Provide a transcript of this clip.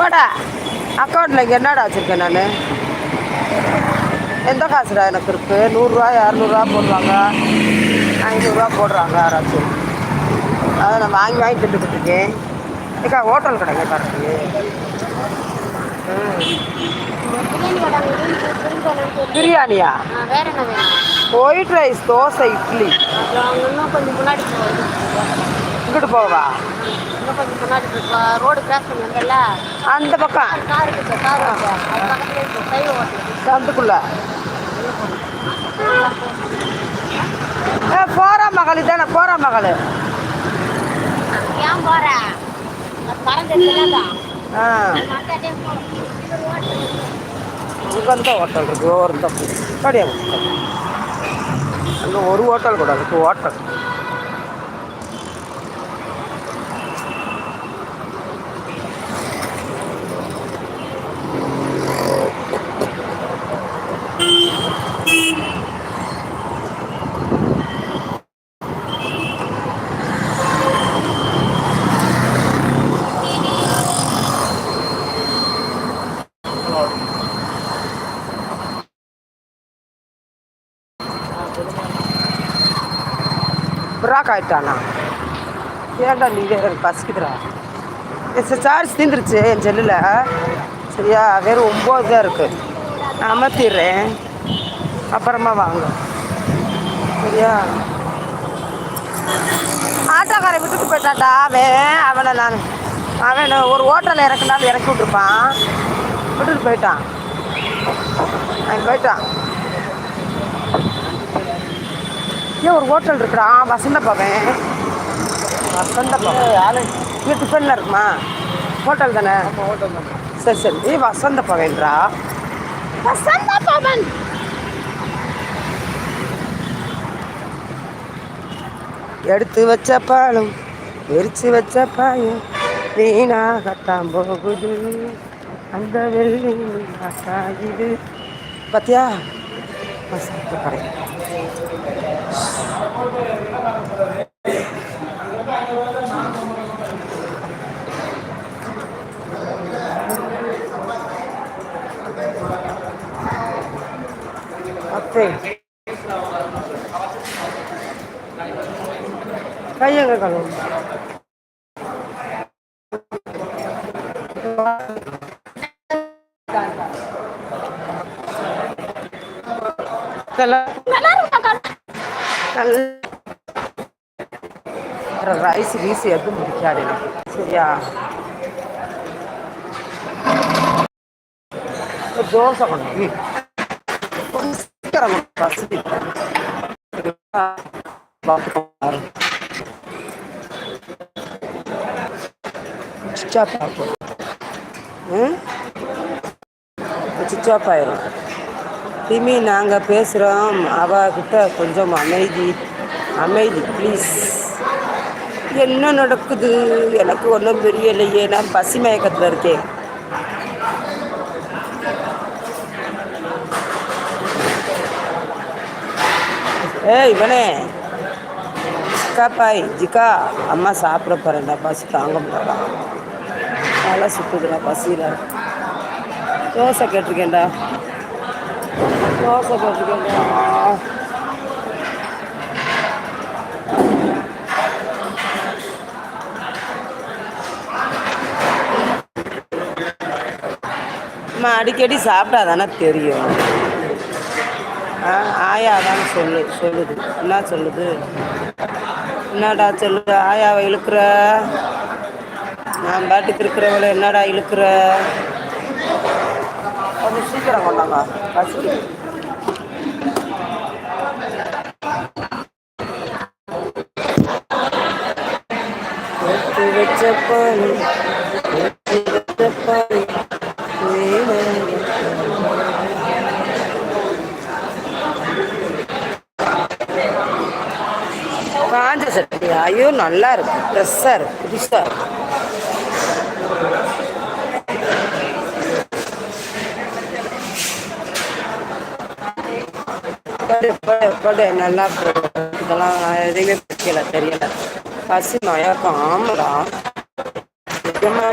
வாடா. அக்கௌண்ட்டில் இங்கே என்னடா வச்சுருக்கேன் நான்? எந்த காசுடா எனக்கு இருக்கு? நூறுரூவா இரநூறுவா போடுவாங்க ஐநூறுரூவா போடுறாங்க யாராச்சும். அதை நான் வாங்கி வாங்கி திட்டுக்கிட்டு இருக்கேன் ஏக்கா ஹோட்டல் கடைங்க திரும்ப வேணும் பிரியாணியா? White rice dosa idli. இங்கிட்டு போவா? இன்னும் கொஞ்சம் முன்னாடி ரோடு கிராஸ் பண்ணி வந்தல அந்த பக்கம். கார் இருக்கு கார் அது பக்கத்துல இருக்கு சந்துக்குள்ள ஏ போறா மகள் இதானே போறா மகள். ஏன் போற? ஆ. இங்கே தான் ஹோட்டல் இருக்கு ஒரு தப்பு. கிடையாது அங்கே ஒரு ஹோட்டல் கூட இருக்கு ஹோட்டல். பிராக் ஆயிட்டானா ஏன்டா நீ எனக்கு பசிக்குதுடா? என் சார்ஜ் தீந்துருச்சு என் செல்லில். சரியா வேறு ஒம்பது தான் இருக்குது நான் அமர்த்திடுறேன். அப்புறமா வாங்க. சரியா? ஆட்டோக்காரை விட்டுட்டு போயிட்டான்டா அவன் அவனை நான் அவன் ஒரு ஹோட்டலில் இறக்குனாலும் இறக்கி விட்ருப்பான் விட்டுட்டு போயிட்டான். அவன் போயிட்டான். ஏன் ஒரு ஹோட்டல் இருக்குடா? வசந்த பவன். வசந்த பவன். இங்கே டிஃபனில் இருக்குமா? ஹோட்டல் தானே? ஹோட்டல் தானே. சரி சரி. வசந்த பவன்டா. வசந்த பவன். எடுத்து வச்ச பாலும் எரிச்சு வச்ச பாயும் வீணாகத்தான் போகுது. அந்த வெள்ளி காயுது பார்த்தியா வசந்த கடை அத்தை கையங்க கழுவு ரைஸ் வீசி எதுவும் பிடிக்காது எனக்கு. சரியா ஒரு தோசை கொண்டு கொஞ்சம் சீக்கிரம் பசி சுவிட்ச் ஆஃப் ஆகும் சுவிட்ச் ஆஃப் ஆயிரும் திமி நாங்கள் பேசுகிறோம் அவகிட்ட கொஞ்சம் அமைதி. அமைதி ப்ளீஸ் என்ன நடக்குது? எனக்கு ஒன்றும் தெரியலையே நான் பசி மயக்கத்தில் இருக்கேன். ஏய் இவனே. ஜிக்கா பாய் ஜிக்கா. அம்மா சாப்பிட போகிறேன்டா பசி தாங்க முடியாடா நல்லா சுற்றுதுடா பசியில். தோசை கேட்டிருக்கேன்டா. தோசை கேட்டிருக்கேன்டா. அம்மா அடிக்கடி சாப்பிட்டா தானே தெரியும். ஆ ஆயா சொல்லு சொல்லுது. என்ன சொல்லுது? என்னடா சொல்லு ஆயாவை இழுக்கிற? நான் பாட்டுக்கு இருக்கிறவங்கள என்னடா இழுக்கிற? கொஞ்சம் சீக்கிரம் கொண்டாங்க பசி காஞ்ச சட்னி ஐயோ நல்லா இருக்கு. ஃப்ரெஷ்ஷாக இருக்கு. புதுசாக இருக்கு. படு படு படு. நல்லா இதெல்லாம் எதுவுமே பிடிக்கல தெரியல. பசி மயக்கம். ஆமாடா. நிஜமா